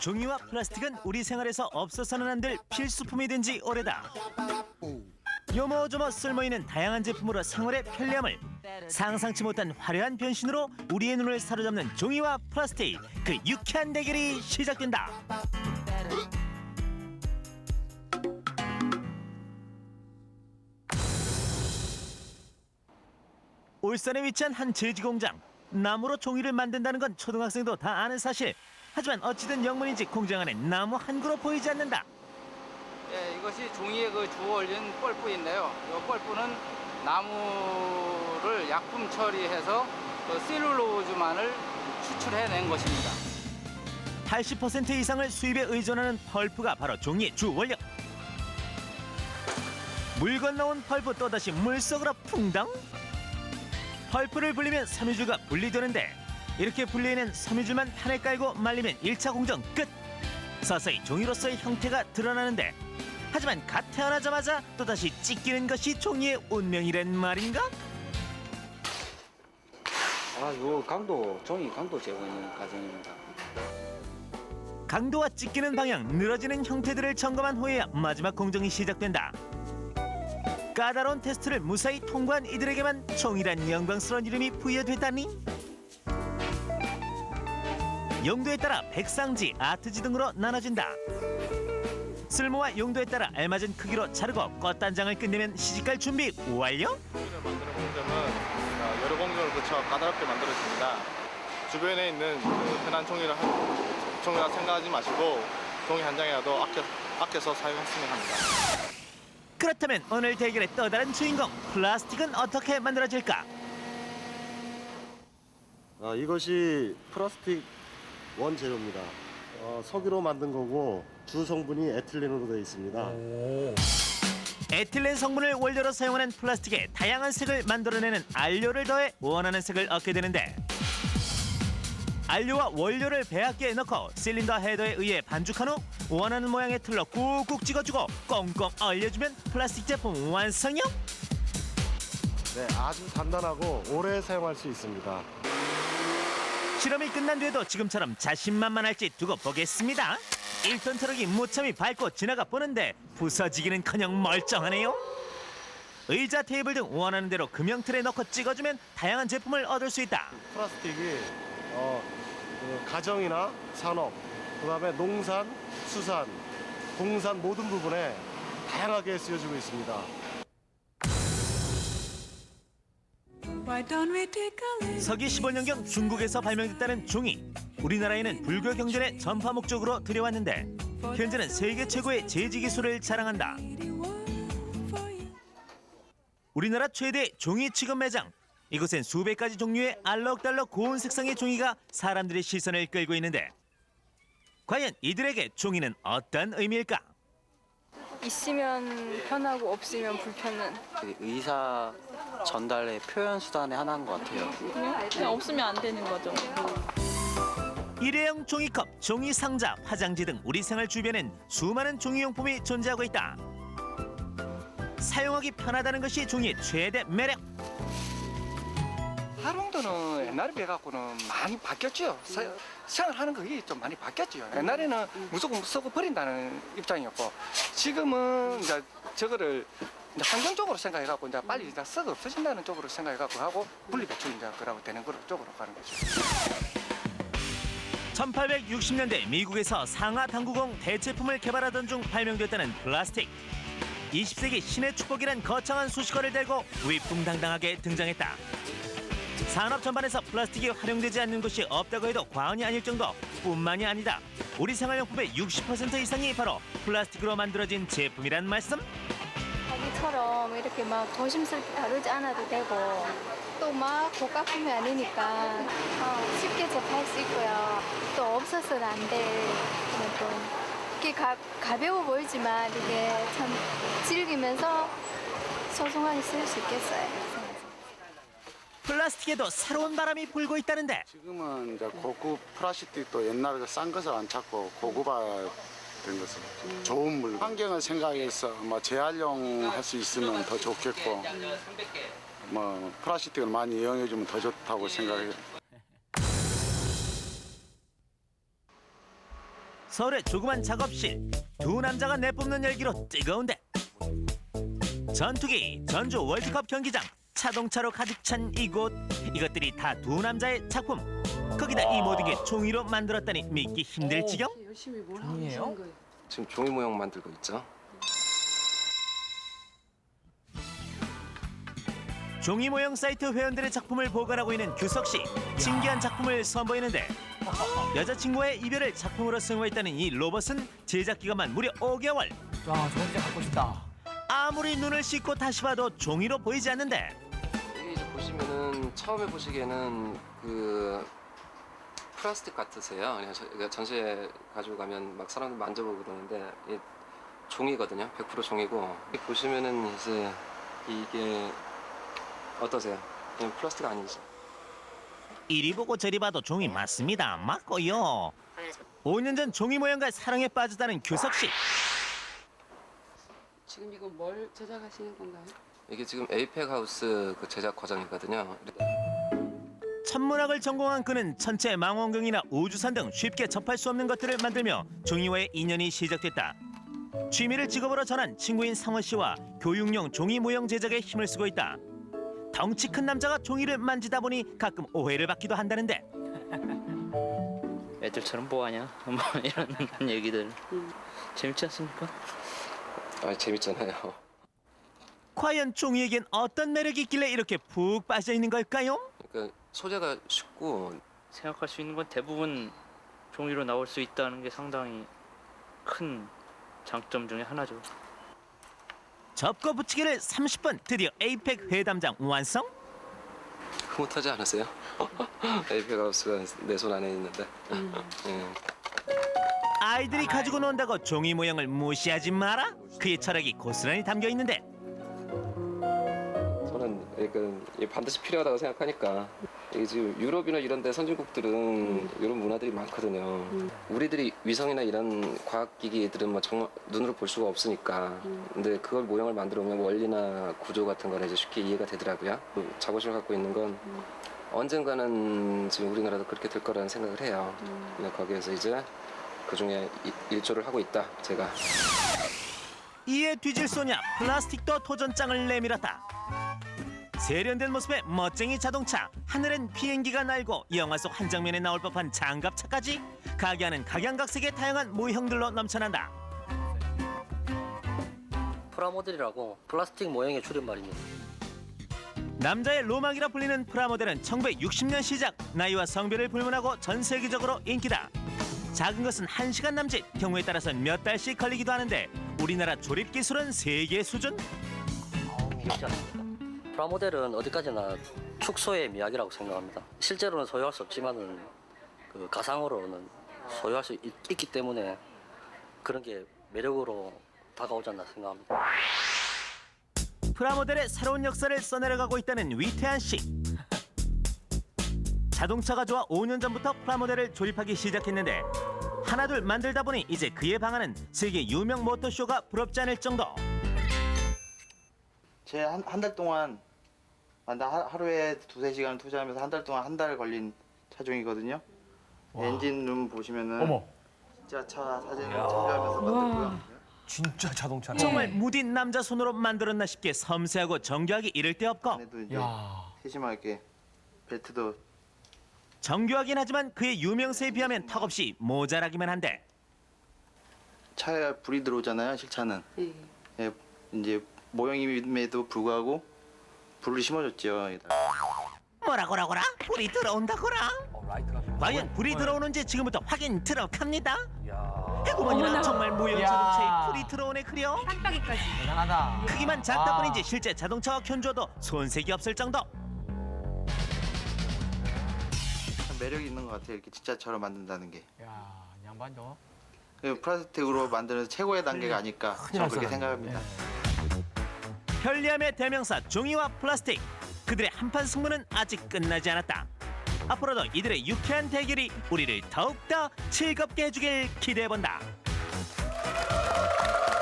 종이와 플라스틱은 우리 생활에서 없어서는 안 될 필수품이 된 지 오래다. 요모조모 쓸모있는 다양한 제품으로 생활의 편리함을 상상치 못한 화려한 변신으로 우리의 눈을 사로잡는 종이와 플라스틱 그 유쾌한 대결이 시작된다. 울산에 위치한 한 제지 공장. 나무로 종이를 만든다는 건 초등학생도 다 아는 사실. 하지만 어찌된 영문인지 공장 안에 나무 한 그루 보이지 않는다. 예, 이것이 종이에 그 주워 올린 뻘뿌인데요. 이 뻘뿌는 나무를 약품 처리해서 그 셀룰로즈만을 추출해낸 것입니다. 80% 이상을 수입에 의존하는 펄프가 바로 종이의 주 원료. 물 건너온 펄프 또다시 물 속으로 풍덩. 펄프를 불리면 섬유주가 분리되는데 이렇게 분리해낸 섬유주만 판에 깔고 말리면 1차 공정 끝. 서서히 종이로서의 형태가 드러나는데 하지만 갓 태어나자마자 또다시 찢기는 것이 종이의 운명이란 말인가? 아, 요 강도 종이 강도 재고하는 과정입니다. 강도와 찢기는 방향, 늘어지는 형태들을 점검한 후에야 마지막 공정이 시작된다. 까다로운 테스트를 무사히 통과한 이들에게만 총이란 영광스러운 이름이 부여됐다니. 용도에 따라 백상지, 아트지 등으로 나눠진다. 쓸모와 용도에 따라 알맞은 크기로 자르고 껍단장을 끝내면 시집갈 준비 완료? 어, 여러 공정을 거쳐 까다롭게 만들어집니다. 주변에 있는 그 흔한 종이를 한- 종이라 생각하지 마시고 종이 한 장이라도 아껴, 아껴서 사용했으면 합니다. 그렇다면 오늘 대결의 또 다른 주인공 플라스틱은 어떻게 만들어질까? 아, 이것이 플라스틱 원재료입니다. 어, 석유로 만든 거고 주 성분이 에틸렌으로 되어 있습니다. 에틸렌 성분을 원료로 사용하는 플라스틱에 다양한 색을 만들어내는 안료를 더해 원하는 색을 얻게 되는데 안료와 원료를 배합기에 넣고 실린더 헤더에 의해 반죽한 후 원하는 모양의 틀로 꾹꾹 찍어주고 꽁꽁 얼려주면 플라스틱 제품 완성이요? 네, 아주 단단하고 오래 사용할 수 있습니다. 실험이 끝난 뒤에도 지금처럼 자신만만할지 두고 보겠습니다. 1톤 트럭이 무참히 밟고 지나가 보는데 부서지기는커녕 멀쩡하네요. 의자, 테이블 등 원하는 대로 금형 틀에 넣고 찍어주면 다양한 제품을 얻을 수 있다. 플라스틱이 어, 그 가정이나 산업, 그 다음에 농산, 수산, 공산 모든 부분에 다양하게 쓰여지고 있습니다. Why don't we take a little 서기 15년경 중국에서 발명됐다는 종이. 우리나라에는 불교 경전의 전파 목적으로 들여왔는데 현재는 세계 최고의 제지 기술을 자랑한다. 우리나라 최대 종이 취급 매장. 이곳엔 수백 가지 종류의 알록달록 고운 색상의 종이가 사람들의 시선을 끌고 있는데 과연 이들에게 종이는 어떤 의미일까? 있으면 편하고 없으면 불편한 그 의사 전달의 표현 수단의 하나인 것 같아요. 그냥 없으면 안 되는 거죠. 일회용 종이컵, 종이 상자, 화장지 등 우리 생활 주변엔 수많은 종이용품이 존재하고 있다. 사용하기 편하다는 것이 종이의 최대 매력. 활용도는 옛날에 비해 갖고는 많이 바뀌었죠. 사- 생활하는 그게 좀 많이 바뀌었죠. 옛날에는 무조건 쓰고 버린다는 입장이었고 지금은 이제 저거를 이제 환경적으로 생각해 갖고 이제 빨리 이제 썩어 없어진다는 쪽으로 생각해 갖고 하고 분리 배출 이제 그러고 되는 그런 쪽으로 가는 거죠. 1860년대 미국에서 상하 당구공 대체품을 개발하던 중 발명됐다는 플라스틱. 20세기 신의 축복이란 거창한 수식어를 달고 위풍당당하게 등장했다. 산업 전반에서 플라스틱이 활용되지 않는 곳이 없다고 해도 과언이 아닐 정도 뿐만이 아니다. 우리 생활용품의 60% 이상이 바로 플라스틱으로 만들어진 제품이란 말씀? 자기처럼 이렇게 막 조심스럽게 다루지 않아도 되고 또 막 고가품이 아니니까 어, 쉽게 접할 수 있고요. 또 없어서는 안될 또 이렇게 가, 가벼워 보이지만 이게 참 즐기면서 소중하게 쓸 수 있겠어요. 플라스틱에도 새로운 바람이 불고 있다는데. 지금은 이제 고급 플라스틱도 옛날에 싼 것을 안 찾고 고급화된 것을 좋은 물 환경을 생각해서 뭐 재활용할 수 있으면 더 좋겠고 뭐 플라스틱을 많이 이용해 주면 더 좋다고 생각해요. 서울의 조그만 작업실 두 남자가 내뿜는 열기로 뜨거운데. 전투기 전주 월드컵 경기장 자동차로 가득 찬 이곳. 이것들이 다 두 남자의 작품. 거기다 이 모든 게 종이로 만들었다니 믿기 힘들 지경? 열심히 뭘 하고 계시는 거예요? 지금 종이 모형 만들고 있죠. 종이 모형 사이트 회원들의 작품을 보관하고 있는 규석 씨. 신기한 작품을 선보이는데 여자친구의 이별을 작품으로 승화했다는 이 로봇은 제작 기간만 무려 5개월. 와, 저거 진짜 갖고 싶다. 아무리 눈을 씻고 다시 봐도 종이로 보이지 않는데 이제 보시면은 처음에 보시기에는 그 플라스틱 같으세요. 그냥 저- 그러니까 전시회 가지고 가면 막 사람들 만져보고 그러는데 이게 종이거든요. 100% 종이고 보시면은 이제 이게 어떠세요? 그냥 플라스틱 아니죠? 이리 보고 저리 봐도 종이 맞습니다 맞고요 5년 전 종이 모형과 사랑에 빠졌다는 규석 씨 지금 이거 뭘 제작하시는 건가요? 이게 지금 에이펙 하우스 그 제작 과정이거든요. 천문학을 전공한 그는 천체 망원경이나 우주선 등 쉽게 접할 수 없는 것들을 만들며 종이와의 인연이 시작됐다. 취미를 직업으로 전한 친구인 상원 씨와 교육용 종이 모형 제작에 힘을 쓰고 있다. 덩치 큰 남자가 종이를 만지다 보니 가끔 오해를 받기도 한다는데 애들처럼 뭐하냐? 뭐 이런 얘기들 재밌지 않습니까? 아 재밌잖아요. 과연 종이에겐 어떤 매력이 있길래 이렇게 푹 빠져 있는 걸까요? 그러니까 소재가 쉽고 생각할 수 있는 건 대부분 종이로 나올 수 있다는 게 상당히 큰 장점 중에 하나죠. 접고 붙이기를 30분 드디어 에이펙 회담장 완성? 흐뭇하지 않으세요? 에이펙 하우스가 내 손 안에 있는데. 예. 아이들이 가지고 논다고 종이 모형을 무시하지 마라. 그의 철학이 고스란히 담겨 있는데 약간 이게 반드시 필요하다고 생각하니까 이게 지금 유럽이나 이런 데 선진국들은 이런 문화들이 많거든요. 우리들이 위성이나 이런 과학기기들은 뭐 정말 눈으로 볼 수가 없으니까 근데 그걸 모형을 만들어 오면 원리나 구조 같은 거는 이제 쉽게 이해가 되더라고요. 그 자부심을 갖고 있는 건 언젠가는 지금 우리나라도 그렇게 될 거라는 생각을 해요. 근데 거기에서 이제 그 중에 일조를 하고 있다 제가. 이에 뒤질 소냐 플라스틱도 도전장을 내밀었다. 세련된 모습의 멋쟁이 자동차, 하늘엔 비행기가 날고 영화 속 한 장면에 나올 법한 장갑차까지 각양하는 각양각색의 다양한 모형들로 넘쳐난다. 프라모델이라고 플라스틱 모형의 줄임말입니다. 남자의 로망이라 불리는 프라모델은 1960년 시작 나이와 성별을 불문하고 전 세계적으로 인기다. 작은 것은 1시간 남짓, 경우에 따라서는 몇 달씩 걸리기도 하는데 우리나라 조립 기술은 세계 수준? 귀엽지 않습니까? 프라모델은 어디까지나 축소의 미학이라고 생각합니다. 실제로는 소유할 수 없지만은 그 가상으로는 소유할 수 있, 있기 때문에 그런 게 매력으로 다가오지 않나 생각합니다. 프라모델의 새로운 역사를 써내려가고 있다는 위태한 씨. 자동차가 좋아 5년 전부터 프라모델을 조립하기 시작했는데 하나둘 만들다 보니 이제 그의 방안은 세계 유명 모터쇼가 부럽지 않을 정도. 제 한 한 달 동안 만다 하- 하루에 두세 시간 투자하면서 한 달 동안 한 달 걸린 차종이거든요. 엔진 룸 보시면은 어머. 진짜 차 사진을 참조하면서 만들고요. 진짜 자동차네. 정말 무딘 남자 손으로 만들었나 싶게 섬세하고 정교하기 이를 데 없고 안에도 이제 야. 세심하게 벨트도 정교하긴 하지만 그의 유명세에 비하면 턱없이 모자라기만 한데 차에 불이 들어오잖아요. 실차는 예, 이제 모형임에도 불구하고 불을 심어줬죠. 뭐라고라고라? 불이 들어온다고라? 어, 라이트가 과연 불이. 들어오는지 지금부터 확인 들어갑니다. 야. 어머나. 정말 모형 야. 자동차에 불이 들어오네 그려? 깜빡이까지. 대단하다. 크기만 작다 와. 뿐인지 실제 자동차와 견주어도 손색이 없을 정도. 참 매력이 있는 것 같아요. 이렇게 진짜처럼 만든다는 게. 야, 양반 저. 그 플라스틱으로 만드는 최고의 단계가 아닐까 저는 그렇게 생각합니다. 편리함의 대명사 종이와 플라스틱. 그들의 한판 승부는 아직 끝나지 않았다. 앞으로도 이들의 유쾌한 대결이 우리를 더욱더 즐겁게 해주길 기대해본다.